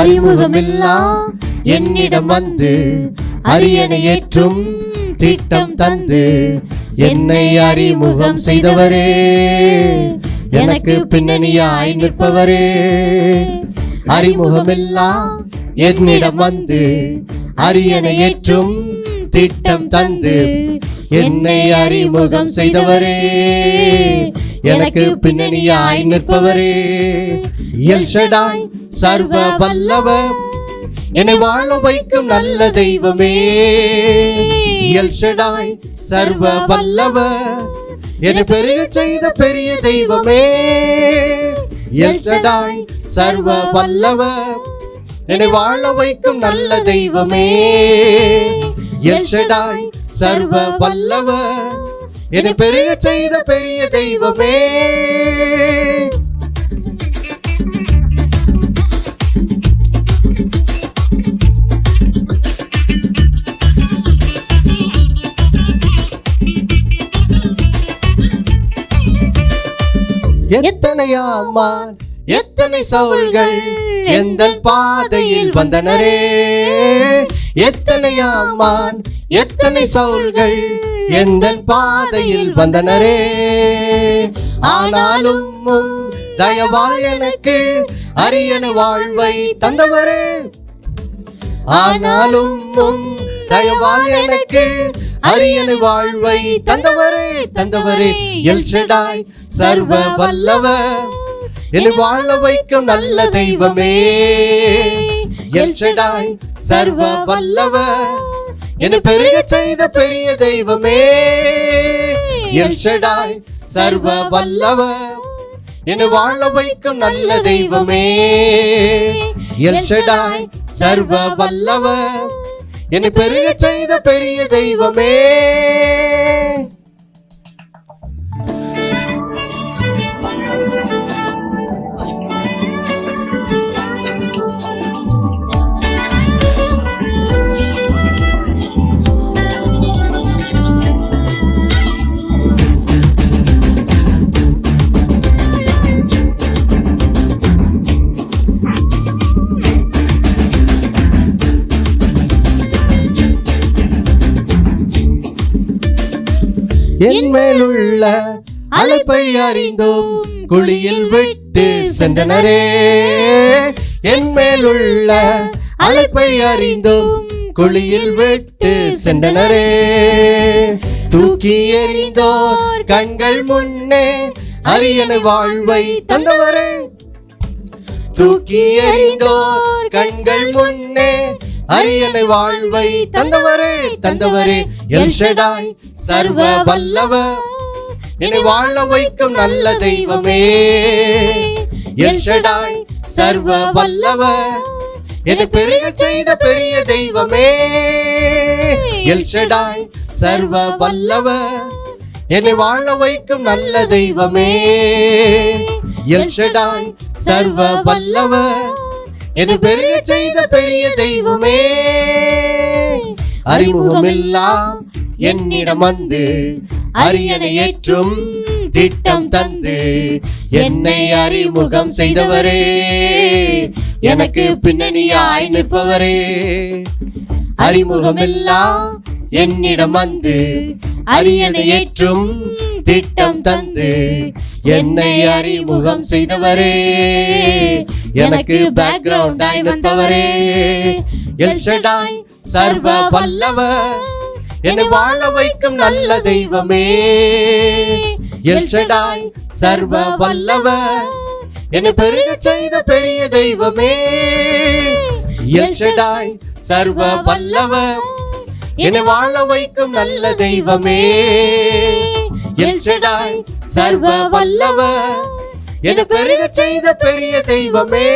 அறிமுகமில்லா என்னிடம் வந்து அரியணை ஏற்றும் திட்டம் தந்து என்னை அறிமுகம் செய்தவரே. எனக்கு பின்னணியாய் நிற்பவரே. அறிமுகமில்லா என்னிடம் வந்து அரியணை ஏற்றும் திட்டம் தந்து என்னை அறிமுகம் செய்தவரே. எனக்கு பின்னணியாய் நிற்பவரே. எல்ஷடாய் சர்வ வல்லவர் என்னை வாழ வைக்கும் நல்ல தெய்வமே. எல்ஷடாய் சர்வ வல்லவர் என்னை பெருக செய்த பெரிய தெய்வமே. எல்ஷடாய் சர்வ வல்லவர் என்னை வாழ வைக்கும் நல்ல தெய்வமே. எல்ஷடாய் சர்வ வல்லவர் என்னை பெருக செய்த பெரிய தெய்வமே. எத்தனையாமான் எத்தனை சவுல்கள் எந்த பாதையில் வந்தனரே. எத்தனையாமான் எத்தனை சவுல்கள் எந்த பாதையில் வந்தனரே? ஆனாலும் தயவால் எனக்கு அரியன வாழ்வை தந்தவரே. ஆனாலும் தயவால் எனக்கு அரியன வாழ்வை தந்தவரே தந்தவரே. எல்ஷடாய் சர்வ வல்லவர் என்னை வாழ வைக்கும் நல்ல தெய்வமே. எல்ஷடாய் சர்வ வல்லவர் என்னை பெருக செய்த பெரிய தெய்வமே. எல்ஷடாய் சர்வ வல்லவர். என்னை வாழ வைக்கும் நல்ல தெய்வமே. எல்ஷடாய் சர்வ வல்லவர். என்னை பெருக செய்த பெரிய தெய்வமே. என் மேலுள்ள அழைப்பை அறிந்தோம் குழியில் விட்டு சென்றனரே. என் மேலுள்ள அழைப்பை அறிந்தோம் குழியில் விட்டு சென்றனரே. தூக்கி எறிந்தோர் கண்கள் முன்னே அரியன வாழ்வை தந்தவரே. தூக்கி எறிந்தோர் கண்கள் முன்னே அரியணை வாழ்வை தந்தவரே தந்தவரே எல்ஷடாய் சர்வ வல்லவ. என்னை வாழ வைக்கும் நல்ல தெய்வமே. எல்ஷடாய் சர்வ வல்லவ. என்னை பெருக செய்த பெரிய தெய்வமே. எல்ஷடாய் சர்வ வல்லவ. என்னை வாழ வைக்கும் நல்ல தெய்வமே. எல்ஷடாய் சர்வ வல்லவர் என்னை பெரிய செய்த பெரிய தெய்வமே? அறிமுகமெல்லாம் என்னிடம் வந்து அரியணை ஏற்றும் திட்டம் தந்து என்னை அறிமுகம் செய்தவரே. எனக்கு பின்னணியாய் நிற்பவரே. அறிமுகமெல்லாம் என்னிடம் வந்து அரியணை ஏற்றும் திட்டம் தந்து என்னை அறிமுகம் செய்தவரே. எனக்கு பேக்ரவுண்டாய் வந்தவரே. எல்ஷடாய் சர்வ வல்லவர் என்னை வாழ வைக்கும் நல்ல தெய்வமே. எல்ஷடாய் சர்வ வல்லவர் என்னை பெருக செய்த பெரிய தெய்வமே. எல்ஷடாய் சர்வ வல்லவர் என்னை வாழ வைக்கும் நல்ல தெய்வமே. எல்ஷடாய் சர்வ வல்லவர் என்ன பெருக செய்த பெரிய தெய்வமே.